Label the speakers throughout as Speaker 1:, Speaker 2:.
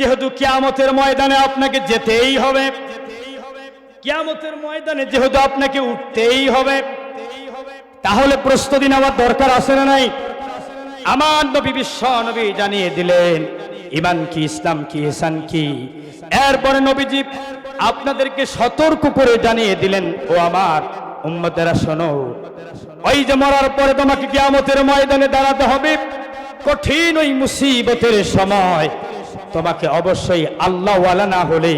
Speaker 1: যেহেতু কিয়ামতের ময়দানে আপনাকে যেতেই হবে। কিয়ামতের ময়দানে যেহেতু আপনাকে উঠতেই হবে। তাহলে প্রস্তুতি নেওয়ার দরকার আছে না নাই? আমার নবী বিশ্ব নবী জানিয়ে দিলেন ইমান কি, ইসলাম কি ইহসান কি? এরপরে নবীজি আপনাদেরকে সতর্ক করে জানিয়ে দিলেন, ও আমার উম্মতেরা, শোনো, ওই যে মরার পরে তোমাকে কিয়ামতের ময়দানে দাঁড়াতে হবে। কঠিন ওই মুসিবতের সময় তোমাকে অবশ্যই আল্লাহওয়ালা না হলে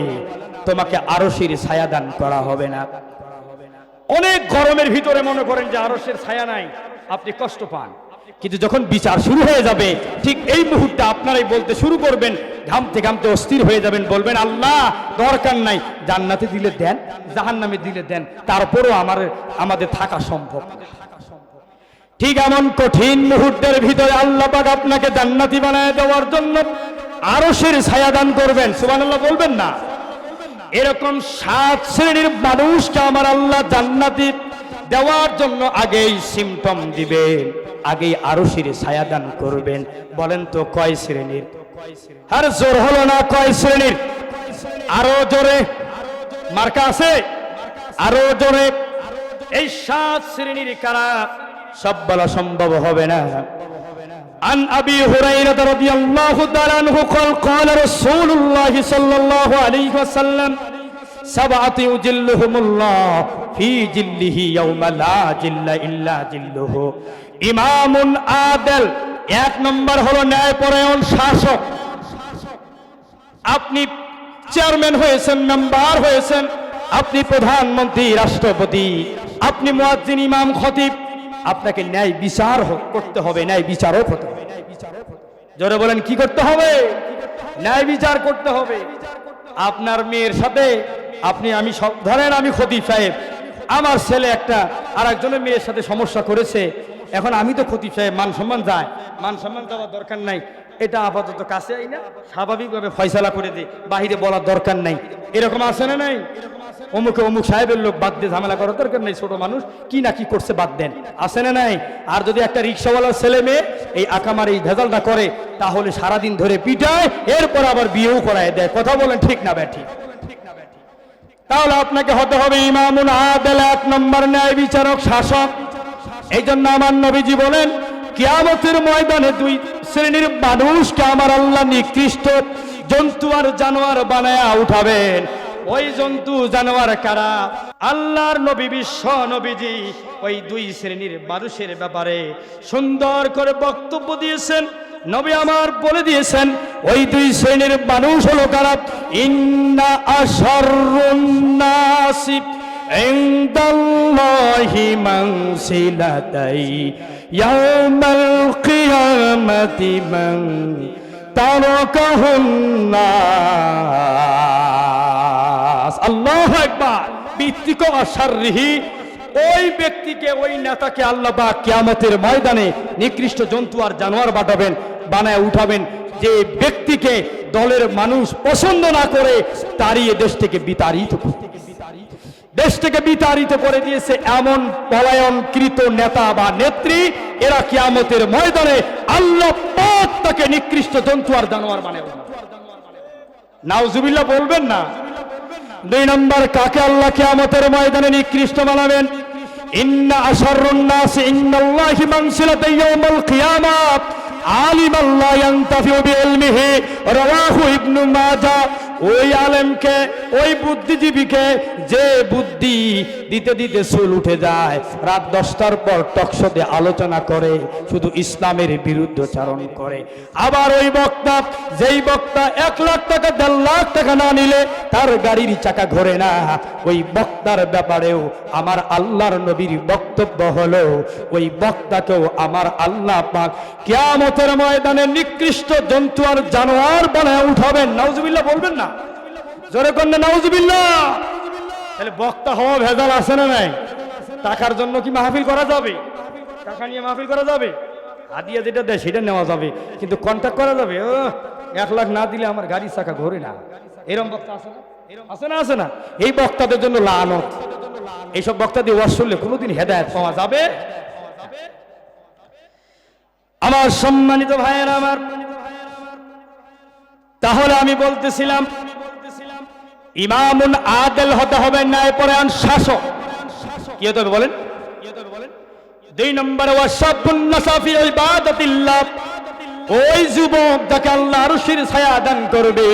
Speaker 1: তোমাকে আরশির ছায়াদান করা হবে না। অনেক গরমের ভিতরে মনে করেন যে আরসের ছায়া নাই, আপনি কষ্ট পান। কিন্তু যখন বিচার শুরু হয়ে যাবে, ঠিক এই মুহূর্তে আপনারাই বলতে শুরু করবেন, ঘামতে ঘামতে অস্থির হয়ে যাবেন, বলবেন, আল্লাহ, দরকার নাই। জান্নাতে দিলে দেন, জাহান্নামে দিলে দেন, তারপরও আমার, আমাদের থাকা সম্ভব। ঠিক এমন কঠিন মুহূর্তের ভিতরে আল্লাহ আপনাকে জান্নাতি বানায় দেওয়ার জন্য আরশের ছায়া দান করবেন, সুবহানাল্লাহ বলবেন না। এরকম সাত শ্রেণির মানুষকে আমার আল্লাহ জান্নাতি দেওয়ার জন্য আগেই সিমটম দিবেন আগেই সিরে ছায়াদান করবেন। বলেন তো কয় শ্রেণির? আর জোর হলো না কয় শ্রেণির? আরও জোরে। মার্কা আছে? আরও জোরে। এই সাত শ্রেণির কারা? সব বলা সম্ভব হবে না। عن أبي هريرة رضي الله تعالى عنه قال قال رسول الله صلى الله عليه وسلم سبعة يجلهم الله في جله يوم لا جل إلا جله إمام عادل এক নম্বর হলো ন্যায়পরায়ণ শাসক আপনি চেয়ারম্যান হয়েছেন মেম্বার হয়েছেন আপনি প্রধানমন্ত্রী রাষ্ট্রপতি আপনি মুয়াজ্জিন ইমাম খতিব আপনাকে ন্যায় বিচার করতে হবে, ন্যায় বিচারক হতে হবে। জোরে বলেন, কি করতে হবে? ন্যায় বিচার করতে হবে। আপনার মেয়ের সাথে আপনি, আমি সব ধরেন আমি ক্ষতি সাহেব, আমার ছেলে একটা আর একজনের মেয়ের সাথে সমস্যা করেছে, এখন আমি তো ক্ষতি সাহেব, মান সম্মান যায়। মান সম্মান দেওয়ার দরকার নাই। এটা আপাতত কাছে আই না। স্বাভাবিকভাবে ফয়সালা করে দে, বাহিরে বলার দরকার নাই। এরকম আছে না নাই? অমুকে অমুক সাহেবের লোক বাদ দিয়ে ঝামেলা করার দরকার নেই ছোট মানুষ, কি না কি করছে বাদ দেন। আছে না নাই? আর যদি একটা রিক্সাওয়ালার ছেলে মেয়ে এই আকামার এই ভেজালটা করে, তাহলে সারাদিন ধরে পিটায়, এরপর আবার বিয়েও করায় দেয়। কথা বলেন ঠিক না ব্যাঠি তাহলে আপনাকে হতে হবে ইমামুন আদেল, এক নম্বর ন্যায় বিচারক শাসক। এই জন্য আমার নবীজি বলেন কিয়ামতের ময়দানে দুই শ্রেণির মানুষকে আমার আল্লাহ নিকৃষ্ট জন্তু আর জানোয়ার বানায়া উঠাবেন। ওই জন্তু, জানোয়ার কারা? আল্লাহর নবী, বিশ্ব নবীজি ওই দুই শ্রেণির মানুষের ব্যাপারে সুন্দর করে বক্তব্য দিয়েছেন, নবী আমার বলে দিয়েছেন, ওই দুই শ্রেণির মানুষ হলো কারা? ইন্না নাসিব। عند الله منزلتي يوم القيامة من تركه الناس الله أكبر বিত্তিক অসারিহি ওই ব্যক্তিকে ওই নেতাকে আল্লাহ বা কিয়ামতের ময়দানে নিকৃষ্ট জন্তু আর জানোয়ার বাটাবেন বানায় উঠাবেন যে ব্যক্তিকে দলের মানুষ পছন্দ না করে তাড়িয়ে দেশ থেকে বিতাড়িত করতে দেশ থেকে বিতাড়িত করে দিয়েছে এমন পলায়নকৃত নেতা বা নেত্রী, এরা কিয়ামতের ময়দানে আল্লাহ পাক তাকে নিকৃষ্ট জন্তু আর জানোয়ার বানায় নাউজুবিল্লাহ বলবেন না? দুই নম্বর, কাকে আল্লাহ কিয়ামতের ময়দানে নিকৃষ্ট বানাবেন? ইন্না আশারুন নাস ইন্নাল্লাহি মানসিলাতা ইয়াউমাল কিয়ামাত। আলিম ইয়ানতাফিউ বিইলমিহি। রাওয়াহু ইবনু মাজাহ ওই আলেমকে, ওই বুদ্ধিজীবীকে যে বুদ্ধি দিতে দিতে চুল উঠে যায়, রাত দশটার পর টকশোতে আলোচনা করে, শুধু ইসলামের বিরুদ্ধ বিরুদ্ধচারণ করে। আবার ওই বক্তা, যেই বক্তা এক লাখ টাকা, দেড় লাখ টাকা না নিলে তার গাড়ির চাকা ঘোরে না। ওই বক্তার ব্যাপারেও আমার আল্লাহর নবীর বক্তব্য হলো, ওই বক্তাকেও আমার আল্লাহ পাক কিয়ামতের ময়দানে নিকৃষ্ট জন্তু আর জানোয়ার বানায় উঠাবেন। নাউজুবিল্লাহ, বলবেন না? জোরে কন্যা, নাউজুবিল্লাহ। তাহলে বক্তা হওয়া ভেজাল আছে না নাই? টাকার জন্য কি মাহফিল করা যাবে? টাকা নিয়ে মাহফিল করা যাবে? হাদিয়া যেটা দেয় সেটা নেওয়া যাবে। কিন্তু কন্ট্যাক্ট করা যাবে? এক লাখ না দিলে আমার গাড়ির চাকা ঘোরে না। এরম বক্তা আছে না? আছে না আছে না? এই বক্তাদের জন্য লানত। এইসব বক্তা দিয়ে ওয়াজ শুনলে কোনোদিন হেদায়ত পাওয়া যাবে? আমার সম্মানিত ভাইয়েরা আমার, তাহলে আমি বলতেছিলাম ইমামুন আদেল হতে হবে, ন্যায় পরায়ণ শাসক। কি হতে হবে বলেন? দুই নম্বরে ওই যুবক যাকে আল্লাহ আরশের ছায়া দান করবে,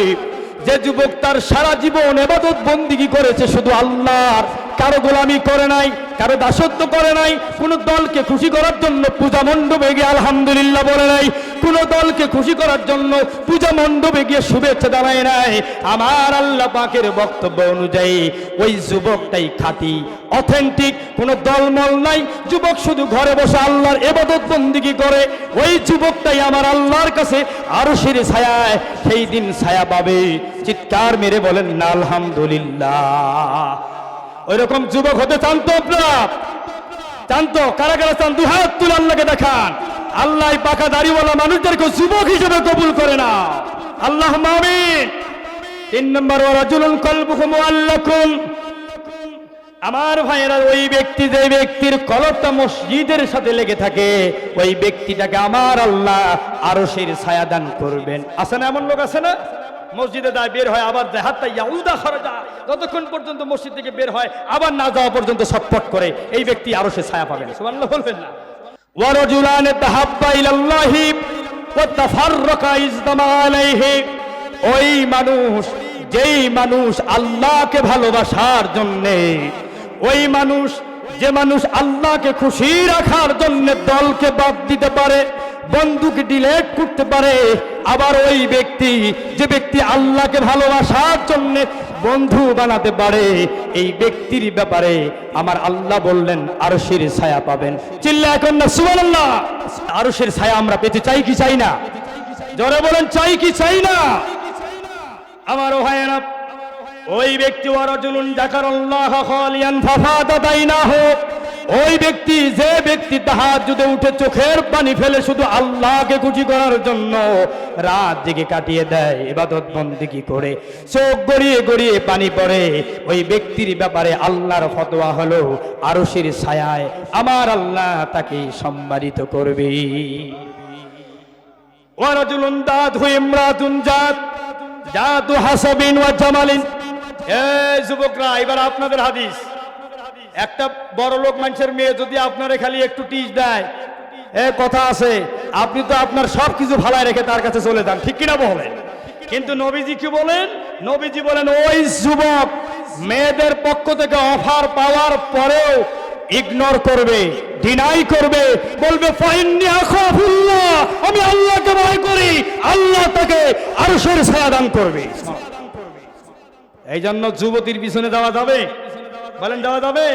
Speaker 1: যে যুবক তার সারা জীবন এবাদত বন্দিগি করেছে, শুধু আল্লাহর, কারও গোলামি করে নাই, কারও দাসত্ব করে নাই, কোন দলকে খুশি করার জন্য পূজা মণ্ডপে গিয়ে আলহামদুলিল্লাহ বলে নাই কোন দলকে খুশি করার জন্য পূজা মণ্ডপে গিয়ে শুভেচ্ছা জানায় নাই। আমার আল্লাহ পাকের বক্তব্য অনুযায়ী ওই যুবকটাই খাঁটি, অথেন্টিক, কোন দলমল নাই। যুবক শুধু ঘরে বসে আল্লাহর এবাদত বন্দিগি করে। ওই যুবকটাই আমার আল্লাহর কাছে আরও সেরে ছায়ায় সেই দিন ছায়া পাবে। চিৎকার মেরে বলেন, না, আলহামদুলিল্লাহ। ওই রকম যুবক হতে চান তো আপনারা? চান তো? কারা কারা চান? দু হাত তুলে আল্লাহকে দেখান। আল্লাহ পাকা দাড়িওয়ালা মানুষদেরকে যুবক হিসেবে কবুল করে না আল্লাহ মামিন তিন নম্বর রাজুলুন কলবুহু মুআল্লাকুন। আমার ভাইয়েরা, ওই ব্যক্তি যে ব্যক্তির কলবটা মসজিদের সাথে লেগে থাকে, ওই ব্যক্তিটাকে আমার আল্লাহ আরও সেই ছায়া দান করবেন। আছে না এমন লোক আছে না? মসজিদে যায়, বের হয়, আবার যায় হাতটা ইয়াউদা খরচা যতক্ষণ পর্যন্ত মসজিদ থেকে বের হয়, আবার না যাওয়া পর্যন্ত ছটফট করে, এই ব্যক্তি আরও সে ছায়া পাবেন সুবহানাল্লাহ বলবেন না। ওয়ারজুলান তাহাব্বা ইলাল্লাহি ওয়া তাফাররাকা ইজতামা আলাইহি ওই মানুষ, যেই মানুষ আল্লাহকে ভালোবাসার জন্যে, ওই মানুষ, যে মানুষ আল্লাহকে খুশি রাখার জন্য দলকে বাদ দিতে পারে বন্ধুকে ডিলেট করতে পারে, আবার ওই ব্যক্তি, যে ব্যক্তি আল্লাহকে ভালোবাসার জন্য বন্ধু বানাতে পারে এই ব্যক্তির ব্যাপারে আমার আল্লাহ বললেন, আরশের ছায়া পাবেন। চিল্লা এখন না, সুবহানাল্লাহ। আরশের ছায়া আমরা পেতে চাই কি চাই না? জোরে বলেন, চাই কি চাই না? আমার ওহায়না ওই ব্যক্তি ওয়ারজুলুন জাকারাল্লাহ খালিয়ান ফাফাদা বাইনাহু। ওই ব্যক্তি যে ব্যক্তি তাহাজ্জুদে উঠে চোখের পানি ফেলে শুধু আল্লাহকে খুশি করার জন্য রাত জেগে কাটিয়ে দেয়, ইবাদত বন্দিগি করে? চোখ গড়িয়ে গড়িয়ে পানি পড়ে। ওই ব্যক্তির ব্যাপারে আল্লাহর ফতোয়া হলো, আরশের ছায়ায় আমার আল্লাহ তাকে সম্মানিত করবে। হাসাবিন যুবকরা, এবার আপনাদের হাদিস। একটা বড় লোক মানুষের মেয়ে যদি আপনারে খালি একটু টিচ দেয়, এ কথা আছে, আপনি তো আপনার সব কিছু ভালায় রেখে তার কাছে চলে যান, ঠিক কিনা বলেন? কিন্তু নবীজি কি বলেন? নবীজি বলেন, ওই যুবক মেয়েদের পক্ষ থেকে অফার পাওয়ার পরেও ইগনোর করবে ডিনাই করবে, বলবে আমি আল্লাহকে ভয় করি, আল্লাহ তাকে আরশের ছায়া দান করবে। এই জন্য যুবতীর পিছনে দেওয়া যাবে? বলেন, দেওয়া যাবে?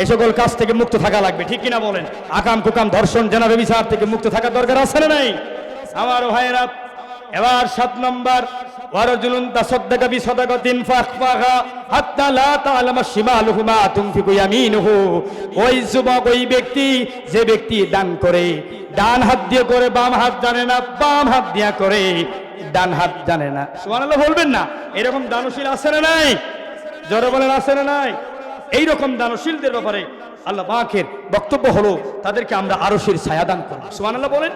Speaker 1: এই সকল কাজ থেকে মুক্ত থাকা লাগবে, ঠিক কিনা বলেন? আকাম কুকাম ধর্ষণ জেনাবে বিচার থেকে মুক্ত থাকার দরকার আছে না নাই? আমার ভাইয়েরা, এবার সাত নম্বর ওয়ারজুলুন যুবক, ওই ব্যক্তি, যে ব্যক্তি দান করে, ডান হাত দিয়ে করে, বাম হাত জানে না, বাম হাত দিয়া করে, ডান হাত জানে না। বলবেন না? এরকম দানশীল আছে না নাই? জোরে বলেন, আছে না নাই? এই রকম দানশীলদের ব্যাপারে আল্লাহ বাকের বক্তব্য হলো তাদেরকে আমরা আরশের করব। সুবহানাল্লাহ বলেন।